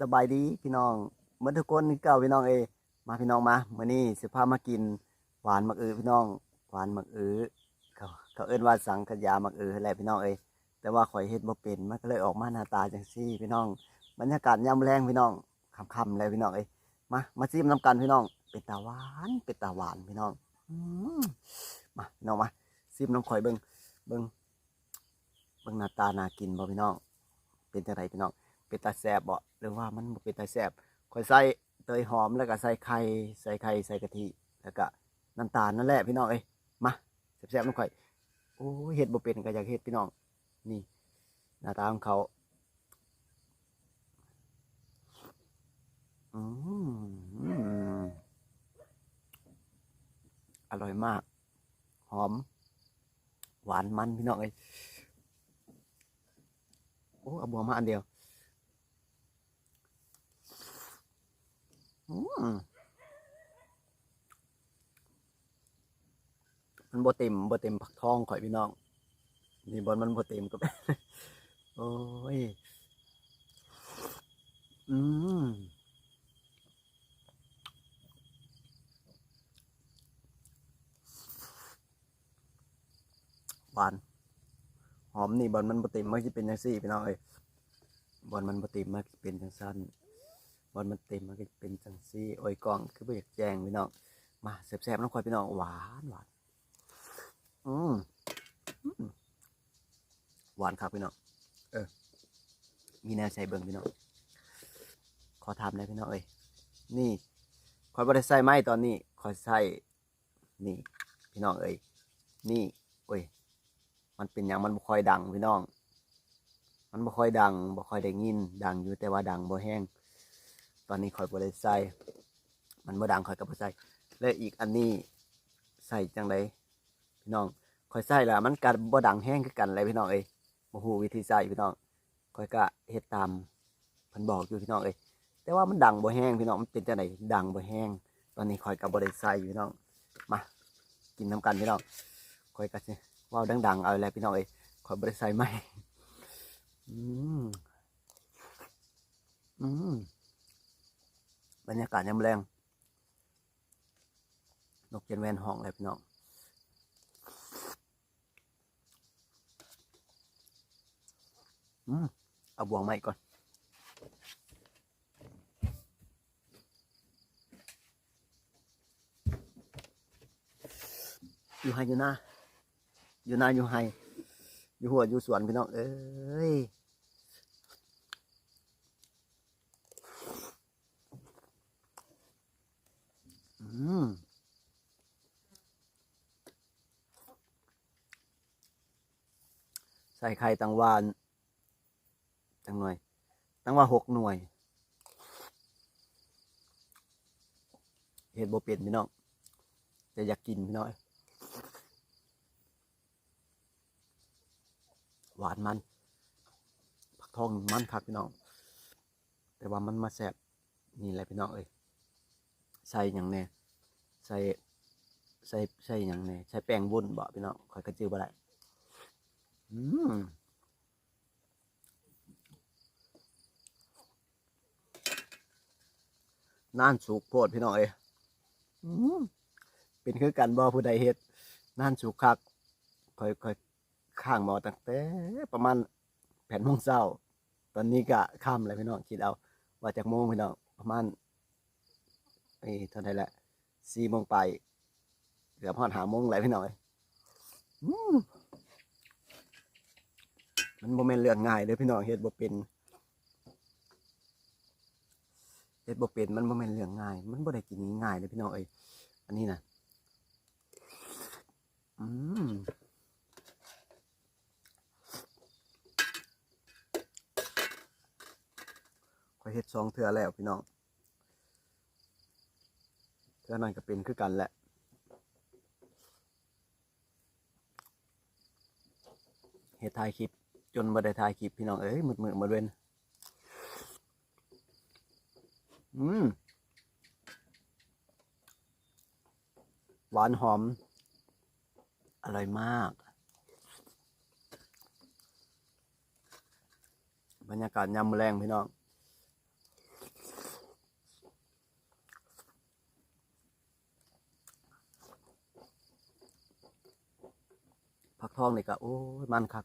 สบายดีพี่น้องเหมือนทุกคนเก่าพี่น้องเอมาพี่น้องมามื้อนี้สิพามากินหวานมักอือพี่น้องหวานมักอือเขาเขาเอิ้นว่าสังขยามักอือแหละพี่น้องเอแต่ว่าข่อยเฮ็ดบ่เป็นมันก็เลยออกมาหน้าตาจังซี่พี่น้องบรรยากาศยามแรงพี่น้องค่ำๆแล้วพี่น้องเอมามาซิมน้ำกันพี่น้อง เป็นตาหวานเป็นตาหวานพี่น้องมาพี่น้องมาซิมน้ำข่อยเบิ่งเบิ่งเบิ่งหน้าตาน่ากินบ่พี่น้อง เป็นจังไดพี่น้อง เป็นตาแสบบ่หรือว่ามันบ่เป็นตาแสบข่อยใส่เตยหอมแล้วก็ใส่ไข่ใส่ไข่ใส่กะทิแล้วก็น้ำตาลนั่นแหละพี่น้องเอ้ยมาแซ่บๆน้ำข่อยโอ้เฮ็ดบ่เป็นก็อยากเฮ็ดพี่น้องนี่หน้าตาของเขาอืมอร่อยมาก หอม หวานมันพี่น้องเอ้ยโอ้เอาบัวมาอันเดียว มันบ่เต็มบ่เต็มผักทองข่อยพี่น้อง นี่บอลมันบ่เต็มก็เป็นโอ้ย อืมหวานหอมนี่บอลมันบ่เต็มมันจะเป็นจังซี่พี่น้องเอ้ยบอลมันบ่เต็มมันสิเป็นจังซั่น บอลมันเต็มมันก็เป็นจังซี่โอ้ยกล้องคือบ่อยากแจ้งพี่น้องมาแซ่บๆน้องคอยพี่น้องหวานหวานอืมหวานครับพี่น้องเออ มีแนวใส่เบิ่งพี่น้องขอทำเลยพี่น้องเอ้ยนี่คอยบ่ได้ใส่ไม้ตอนนี้คอยใส่นี่พี่น้องเอ้ยนี่โอ้ยมันเป็นอย่างมันบ่ค่อยดังพี่น้อง มันบ่ค่อยดังบ่ค่อยได้ยิน ดังอยู่แต่ว่าดังบ่แห้ง ตอนนี้ข่อยบ่ได้ใส่มันบ่ดังข่อยก็บ่ใส่และอีกอันนี้ใส่จังไดพี่น้องข่อยใส่ล้วมันก็บ่ดังแห้งคือกันเลยพี่น้องเอ้ยบ่ฮู้วิธีใส่พี่น้องข่อยก็เฮ็ดตามเพิ่นบอกอยู่พี่น้องเอ้ยแต่ว่ามันดังบ่แห้งพี่น้องมันเป็นจังไดดังบ่แห้งตอนนี้ข่อยก็บ่ได้ใส่พี่น้องมากินนํกันพี่น้องข่อยก็สิว้าดังๆเอาแหละพี่น้องเอ้ยข่อยบ่ได้ใส่ไม้อืมอืม บ รรยากาศยามแรงนกเจนแวนห้องเลยพี่น้องอืมเอาบวงใหม่ก่อนอยู่ไฮอยู่หน้าอยู่หน้าอยู่ไฮอยู่หัวอยู่สวนพี่น้องเอ้ย อืมใส่ไข่ตังวานตังหน่วยตังว่าหกหน่วย เห็ดโบเป็นพี่น้องแต่อยากกินพี่น้อย หวานมัน ผักทองมันคักพี่น้อง แต่ว่ามันมาแสบนี่แหละพี่น้องเอ้ยใส่หยังแน่ ใส่ใส่ใส่หยังแน่ใส่แป้งวุ้นบ่พี่น้องคอยกระจือบ่ได้อืมน่านสุกโพดพี่น้องเอ้ยอืมเป็นคือกันบ่ผู้ใดเฮ็ดน่านสุกคักคอยคอยข้างหมอตั้งแต่ประมาณแผ่นโมงเช้า ตอนนี้ก็ค่ำแล้วพี่น้องคิดเอา ว่าจากโมงพี่น้องประมาณเอ้เท่าไหร่แหละ สี่โมงไปเกือบพอดหาโมงไหลพี่หน่อยอืมมันโมเมนเรื่องง่ายเด้อพี่น้องเฮ็ดบ่เป็นเฮ็ดบ่เป็นมันโมเมนเรื่องง่าย มันบ่ได้กินง่ายๆเด้อพี่น้องเอ้ยอันนี้นะอืมข้อยเฮ็ดสองเทื่อแล้วพี่น้อง เท่านั้นก็เป็นคือกันแหละเฮ็ดถ่ายคลิป จนบ่ได้ถ่ายคลิปพี่น้องเอ้ยมืดมืดมาเว้นอืมหวานหอม อร่อยมาก บรรยากาศยามแรงพี่น้อง ผักท องนี่ก็โอ้ยมันคัก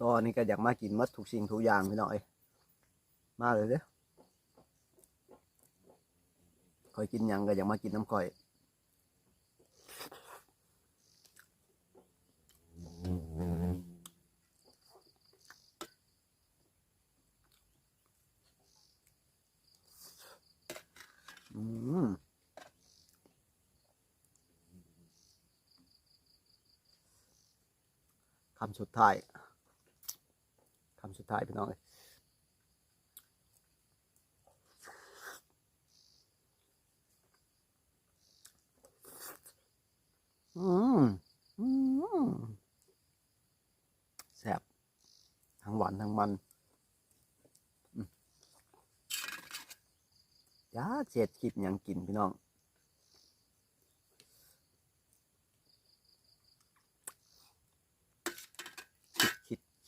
ตอนนี้ก็อยากมากินมัดทุกสิ่งทุกอย่างพี่น้อยมาเลยเด้อคอยกินยังก็อยากมากินน้ำก่อย อืม คำสุดท้ายคำสุดท้ายพี่น้องเอ้ยอืมอืมแซ่บทั้งหวานทั้งมันจ้าเจ็ดคลิปยังกินพี่น้อง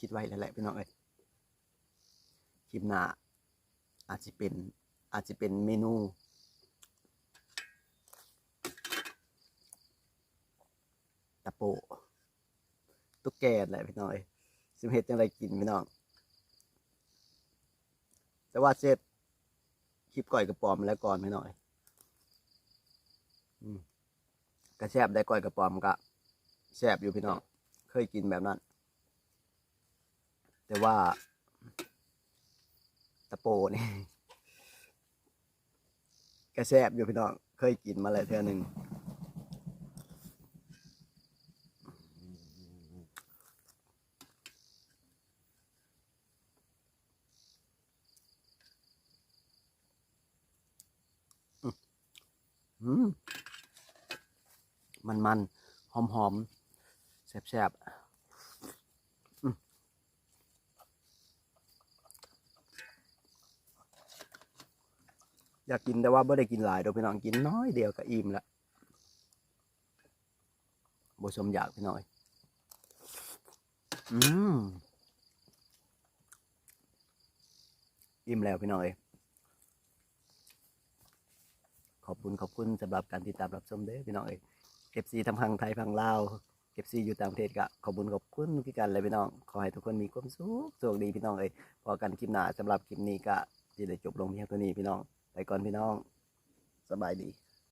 คิดไว้แล้วแหละพี่น้องเอ้ยคลิปหน้าอาจจะเป็นอาจจะเป็นเมนู ตะโปตุ๊กแกแหละพี่น้องเอ้ยสิมเฮ็ดจังไรกินพี่น้อง แต่ว่าเสร็จคลิปก่อยกระปอมแล้วก่อนไม่หน่อยอืมกระแซบได้ก่อยกระปอมกะแซบอยู่พี่น้อง เคยกินแบบนั้น แต่ว่า ตะโปนี่กระแซบอยู่พี่น้อง เคยกินมาแล้วเท่อหนึ่งมันมันหอมหอมแซ่บแซ่บอืม อยากกินแต่ว่าไม่ได้กินหลายเดี๋ยวพี่น้องกินน้อยเดียวก็อิ่มละบสมอยากพี่น้อย อืมอิ่มแล้วพี่น้อยขอบคุณขอบคุณสำหรับการติดตามรับชมเด้อพี่น้องเอ้ยเอฟซีทำพังไทยพังลาวเอฟซีอยู่ต่างประเทศก็ขอบคุณขอบคุณพี่กันเลยพี่น้อง ขอให้ทุกคนมีความสุขโชคดีพี่น้องเอ้ยพอกันคลิปหน้าสำหรับคลิปนี้ก็จะได้จบลงเพียงเท่านี้พี่น้อง ไปก่อนพี่น้อง สบายดี